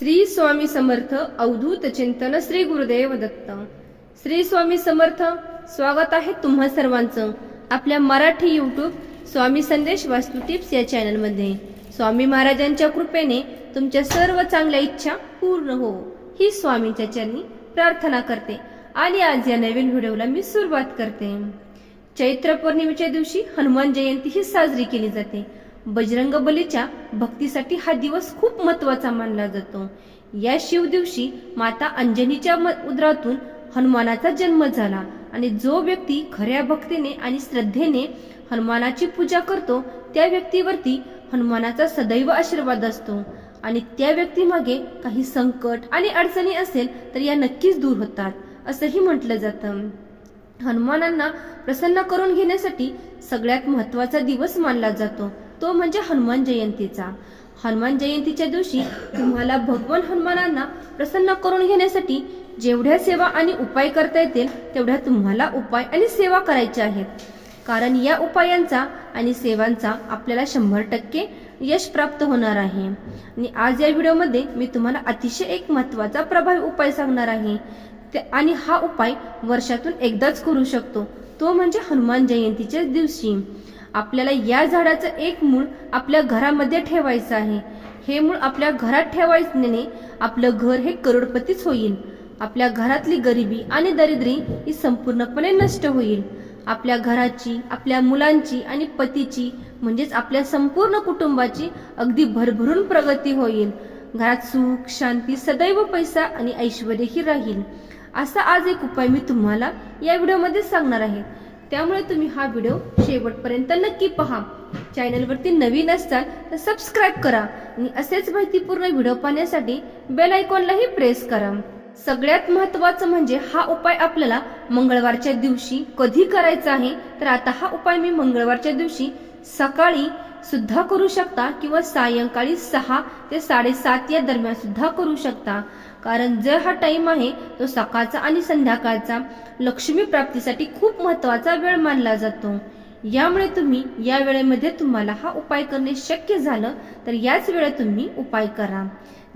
श्री स्वामी समर्थ अवधूत चिंतन श्री गुरुदेव दत्त. श्री स्वामी समर्थ स्वागत आहे तुम्हा सर्वांचं आपल्या मराठी यूट्यूब स्वामी संदेश वास्तू टिप्स या चॅनलमध्ये. स्वामी महाराजांच्या कृपेने तुमच्या सर्व चांगल्या इच्छा पूर्ण हो. ही स्वामीच्या चरणी प्रार्थना करते आणि आज या नवीन व्हिडिओला मी सुरुवात करते. चैत्र पौर्णिमेच्या दिवशी हनुमान जयंती ही साजरी केली जाते. बजरंग बलीच्या भक्तीसाठी हा दिवस खूप महत्त्वाचा मानला जातो. या शिव दिवशी माता अंजनीच्या म- उदरातून हनुमानाचा जन्म झाला आणि जो व्यक्ती खऱ्या भक्तीने आणि श्रद्धेने हनुमानाची पूजा करतो त्या व्यक्तीवरती हनुमानाचा सदैव आशीर्वाद असतो. आणि त्या व्यक्तीमागे काही संकट आणि अडचणी असेल तर या नक्कीच दूर होतात असंही म्हटलं जातं. हनुमानांना प्रसन्न करून घेण्यासाठी सगळ्यात महत्त्वाचा दिवस मानला जातो. तो म्हणजे हनुमान जयंतीचा. हनुमान जयंतीच्या दिवशी तुम्हाला भगवान हनुमानांना प्रसन्न करून घेण्यासाठी जेवढ्या सेवा आणि उपाय करता येतील तेवढ्या तुम्हाला उपाय आणि सेवा करायच्या आहेत. कारण या उपायांचा आणि सेवांचा आपल्याला शंभर टक्के यश प्राप्त होणार आहे. आणि आज या व्हिडिओमध्ये मी तुम्हाला अतिशय एक महत्त्वाचा प्रभावी उपाय सांगणार आहे. ते- आणि हा उपाय वर्षातून एकदाच करू शकतो. तो म्हणजे हनुमान जयंतीच्या दिवशी. आपल्याला या झाडाचं एक मूळ आपल्या घरामध्ये ठेवायचं आहे. हे मूळ आपल्या घरात ठेवायच्याने आपलं घर हे करोडपतीच होईल. आपल्या घरातली गरिबी आणि दरिद्री ही संपूर्णपणे नष्ट होईल. आपल्या घराची आपल्या मुलांची आणि पतीची म्हणजेच आपल्या संपूर्ण कुटुंबाची अगदी भरभरून प्रगती होईल. घरात सुख शांती सदैव पैसा आणि ऐश्वर्यही राहील. असा आज एक उपाय मी तुम्हाला या व्हिडिओमध्ये सांगणार आहे. त्यामुळे तुम्ही हा व्हिडिओ शेवटपर्यंत नक्की पहा. चॅनलवरती नवीन असाल तर सबस्क्राईब करा आणि असेच माहितीपूर्ण व्हिडिओ पाहण्यासाठी बेल आयकॉनलाही प्रेस करा. सगळ्यात महत्वाचं म्हणजे हा उपाय आपल्याला मंगळवारच्या दिवशी कधी करायचा आहे? तर आता हा उपाय मी मंगळवारच्या दिवशी सकाळी सुद्धा करू शकता किंवा सायंकाळी सहा ते साडेसात या दरम्यान सुद्धा करू शकता. कारण जर हा टाइम आहे तो सकाळचा आणि संध्याकाळचा लक्ष्मी प्राप्तीसाठी खूप महत्त्वाचा वेळ मानला जातो. यामुळे तुम्ही या वेळेमध्ये तुम्हाला हा उपाय करणे शक्य झालं तर याच वेळेत तुम्ही उपाय करा.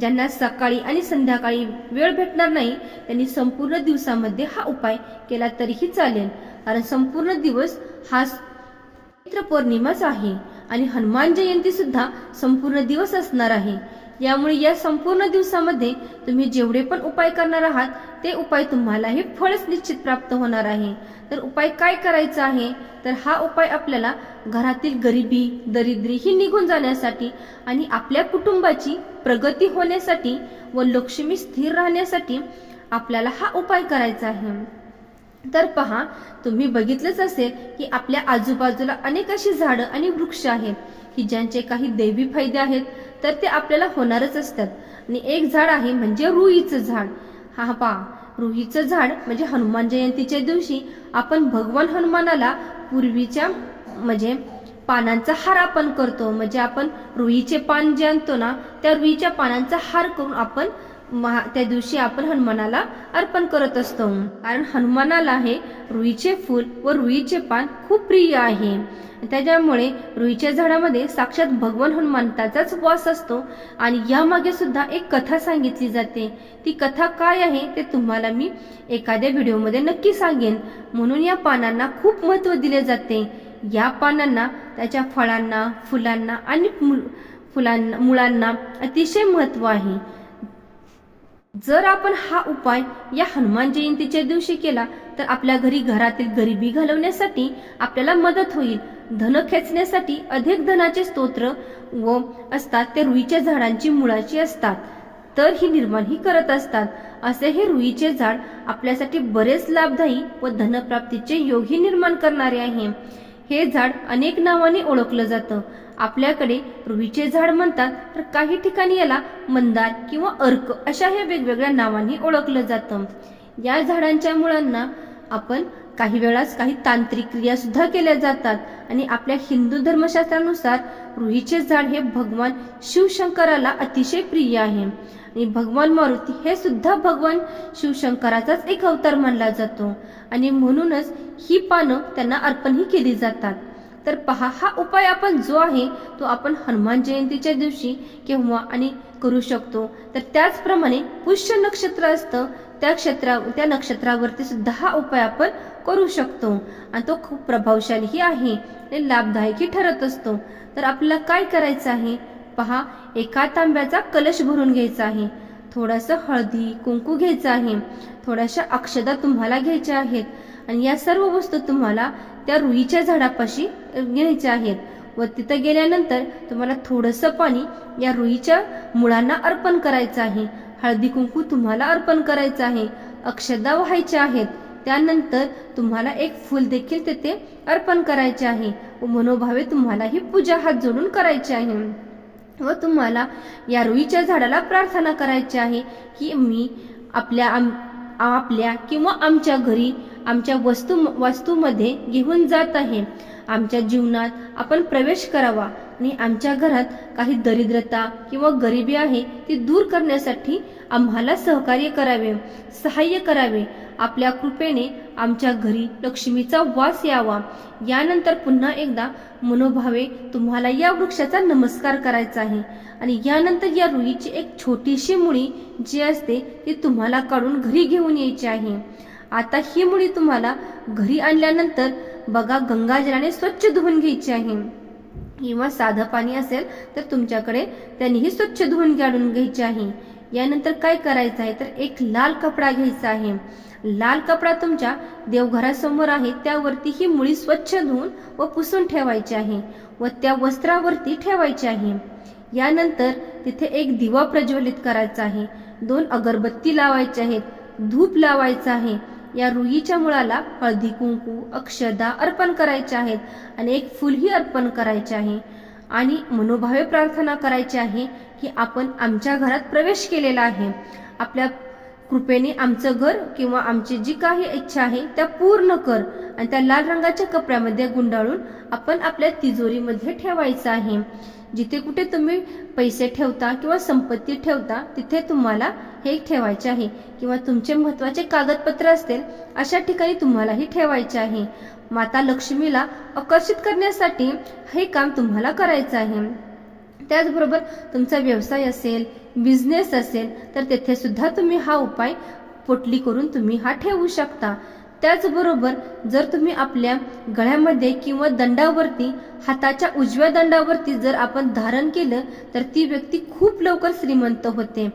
ज्यांना सकाळी आणि संध्याकाळी वेळ भेटणार नाही त्यांनी संपूर्ण दिवसामध्ये हा उपाय केला तरीही चालेल. कारण संपूर्ण दिवस हा चैत्र पौर्णिमाच आहे आणि हनुमान जयंती सुद्धा संपूर्ण दिवस असणार आहे. यामुळे या संपूर्ण दिवसामध्ये तुम्ही जेवढे पण उपाय करणार आहात ते उपाय तुम्हाला हे फळच निश्चित प्राप्त होणार आहे. तर उपाय काय करायचा आहे? तर हा उपाय आपल्याला घरातील गरिबी दरिद्री ही निघून जाण्यासाठी आणि आपल्या कुटुंबाची प्रगती होण्यासाठी व लक्ष्मी स्थिर राहण्यासाठी आपल्याला हा उपाय करायचा आहे. तर पहा तुम्ही बघितलंच असेल की आपल्या आजूबाजूला अनेक अशी झाडं आणि वृक्ष आहेत की ज्यांचे काही दैवी फायदे आहेत तर ते आपल्याला होणारच असतात. आणि एक झाड आहे म्हणजे रुईचं झाड. हा पहा. रुईचं झाड म्हणजे हनुमान जयंतीच्या दिवशी आपण भगवान हनुमानाला पूर्वीच्या म्हणजे पानांचा हार आपण करतो. म्हणजे आपण रुईचे पान जे आणतो ना त्या रुईच्या पानांचा हार करून आपण महा- त्या दिवशी आपण हनुमानाला अर्पण करत असतो. कारण हनुमानाला हे रुईचे फूल व रुईचे पान खूप प्रिय आहे. त्याच्यामुळे रुईच्या झाडामध्ये साक्षात भगवान हनुमंताचाच वास असतो आणि यामागे सुद्धा एक कथा सांगितली जाते. ती कथा काय आहे ते तुम्हाला मी एखाद्या व्हिडिओमध्ये नक्की सांगेन. म्हणून या पानांना खूप महत्त्व दिले जाते. या पानांना त्याच्या फळांना फुलांना आणि फुलांना मुळांना अतिशय महत्त्व आहे. जर आपण हा उपाय या हनुमान जयंतीच्या दिवशी केला तर आपल्या घरी घरातील गरिबी घालवण्यासाठी आपल्याला मदत होईल. धन खेचण्यासाठी अधिक धनाचे स्तोत्र व असतात ते रुईच्या झाडांची मुळाची असतात. तर ही निर्माण ही करत असतात. असे हे रुईचे झाड आपल्यासाठी बरेच लाभदायी व धनप्राप्तीचे योगही निर्माण करणारे आहे. हे झाड अनेक नावाने ओळखलं जातं. आपल्याकडे रुईचे झाड म्हणतात तर काही ठिकाणी याला मंदार किंवा अर्क अशा ह्या वेगवेगळ्या नावांनी ओळखलं जातं. या झाडांच्या मुळांना आपण काही वेळास काही तांत्रिक क्रिया सुद्धा केल्या जातात आणि आपल्या हिंदू धर्मशास्त्रानुसार रुईचे झाड हे भगवान शिवशंकराला अतिशय प्रिय आहे. आणि भगवान मारुती हे सुद्धा भगवान शिवशंकराचाच एक अवतार मानला जातो. आणि म्हणूनच ही पानं त्यांना अर्पणही केली जातात. तर पहा हा उपाय आपण जो आहे तो आपण हनुमान जयंतीच्या दिवशी केव्हा आणि करू शकतो. तर त्याचप्रमाणे पुष्य नक्षत्र असतं त्या क्षेत्रा त्या नक्षत्रावरती सुद्धा हा उपाय आपण करू शकतो. आणि तो खूप प्रभावशालीही आहे आणि लाभदायकही ठरत असतो. तर आपल्याला काय करायचं आहे? पहा एका तांब्याचा कलश भरून घ्यायचा आहे. थोडंसं हळदी कुंकू घ्यायचं आहे. थोड्याशा अक्षदा तुम्हाला घ्यायच्या आहेत. आणि या सर्व वस्तू तुम्हाला त्या रुईच्या झाडापाशी घ्यायच्या आहेत. व तिथं गेल्यानंतर तुम्हाला थोडंसं पाणी या रुईच्या मुळांना अर्पण करायचं आहे. हळदी कुंकू तुम्हाला अर्पण करायचं आहे. अक्षदा व्हायच्या आहेत. त्यानंतर तुम्हाला एक फुल देखील तेथे अर्पण करायचे आहे. व मनोभावे तुम्हाला ही पूजा हात जोडून करायची आहे. व तुम्हाला या रुईच्या झाडाला प्रार्थना करायची आहे. की मी आपल्या आम आपल्या किंवा आमच्या घरी आमच्या वस्तू वास्तूमध्ये घेऊन जात आहे. आमच्या जीवनात आपण प्रवेश करावा. आणि आमच्या घरात काही दरिद्रता किंवा गरिबी आहे ती दूर करण्यासाठी आम्हाला सहकार्य करावे सहाय्य करावे. आपल्या कृपेने आमच्या घरी लक्ष्मीचा वास यावा. यानंतर पुन्हा एकदा मनोभावे तुम्हाला या वृक्षाचा नमस्कार करायचा आहे. आणि यानंतर या रुईची एक छोटीशी मुळी जी असते ती तुम्हाला काढून घरी घेऊन यायची आहे. आता ही मुळी तुम्हाला घरी आणल्यानंतर बघा गंगाजलाने स्वच्छ धुवून घ्यायची आहे. किंवा साधं पाणी असेल तर तुमच्याकडे त्यांनीही स्वच्छ धुवून काढून घ्यायचे आहे. यानंतर काय करायचं आहे? तर एक लाल कपडा घ्यायचा आहे. लाल कपडा तुमच्या देवघरासमोर आहे. त्यावरती ही मुळी स्वच्छ धुवून व पुसून ठेवायची आहे व त्या वस्त्रावरती ठेवायची आहे. यानंतर तिथे एक दिवा प्रज्वलित करायचा आहे. दोन अगरबत्ती लावायचे आहेत. धूप लावायचं आहे. या रुईच्या मुळाला हळदी कुंकू अक्षदा अर्पण करायचे आहेत. आणि एक फुलही अर्पण करायचे आहे. आणि मनोभावे प्रार्थना करायची आहे की आपण आमच्या घरात प्रवेश केलेला आहे. आपल्या कृपेने आमचं घर किंवा आमची जी काही इच्छा आहे त्या पूर्ण कर आणि त्या लाल रंगाच्या कपड्यामध्ये गुंडाळून आपण आपल्या तिजोरीमध्ये ठेवायचं आहे. जिथे कुठे तुम्ही पैसे ठेवता किंवा संपत्ती ठेवता तिथे तुम्हाला हे ठेवायचे आहे. किंवा तुमचे महत्त्वाचे कागदपत्र असतील अशा ठिकाणी तुम्हालाही ठेवायचे आहे. माता लक्ष्मीला आकर्षित करण्यासाठी हे काम तुम्हाला करायचं आहे. त्याचबरोबर तुमचा व्यवसाय असेल बिझनेस असेल तर तेथे सुद्धा तुम्ही हा उपाय पोटली करून तुम्ही हा ठेवू शकता. त्याचबरोबर जर तुम्ही आपल्या गळ्यामध्ये किंवा दंडावरती हाताच्या उजव्या दंडावरती जर आपण धारण केलं तर ती व्यक्ती खूप लवकर श्रीमंत होते.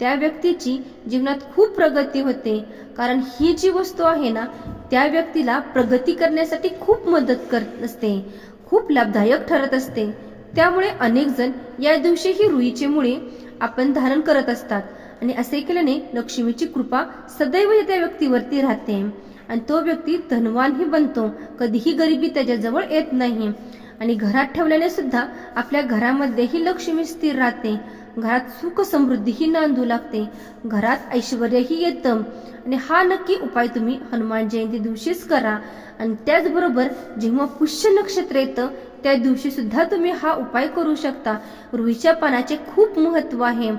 त्या व्यक्तीची जीवनात खूप प्रगती होते. कारण ही जी वस्तू आहे ना त्या व्यक्तीला प्रगती करण्यासाठी खूप मदत करत असते. खूप लाभदायक ठरत असते. त्यामुळे अनेक जण या दिवशी ही रुईचे मुळे आपण धारण करत असतात. आणि असे केल्याने लक्ष्मीची कृपा सदैव त्या व्यक्तीवरती राहते. आणि तो व्यक्ती धनवानही बनतो. कधीही गरिबी त्याच्याजवळ येत नाही. आणि घरात ठेवल्याने सुद्धा आपल्या घरामध्येही लक्ष्मी स्थिर राहते. घरात सुख समृद्धीही नांदू लागते. घरात ऐश्वर्यही येतं. आणि हा नक्की उपाय तुम्ही हनुमान जयंती दिवशीच करा. आणि त्याचबरोबर जेव्हा पुष्य नक्षत्र येतं त्या दिवशी सुद्धा तुम्ही हा उपाय करू शकता. रुईच्या पानाचे खूप महत्त्व आहे.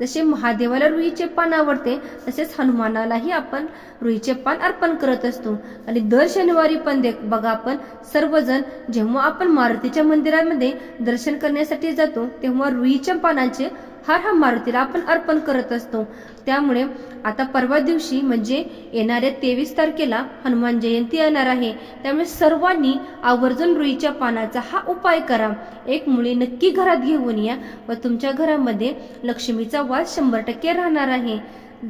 जसे महादेवाला रुईचे पान आवडते तसेच हनुमानालाही आपण रुईचे पान अर्पण करत असतो. आणि दर शनिवारी पण देख बघा आपण सर्वजण जेव्हा आपण मारुतीच्या मंदिरामध्ये दर्शन करण्यासाठी जातो तेव्हा रुईच्या पानाचे हार हा मारुतीला आपण अर्पण करत असतो. त्यामुळे आता परवा दिवशी म्हणजे येणाऱ्या तेवीस तारखेला हनुमान जयंती येणार आहे. त्यामुळे सर्वांनी आवर्जून रुईच्या पानाचा हा उपाय करा. एक मुली नक्की घरात घेऊन या व तुमच्या घरामध्ये लक्ष्मीचा वास शंभर टक्के राहणार आहे.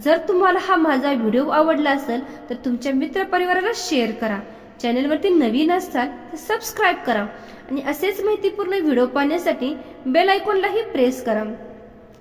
जर तुम्हाला हा माझा व्हिडिओ आवडला असेल तर तुमच्या मित्रपरिवाराला शेअर करा. चॅनलवरती नवीन असाल तर सबस्क्राईब करा. आणि असेच माहितीपूर्ण व्हिडिओ पाहण्यासाठी बेल आयकॉनलाही प्रेस करा.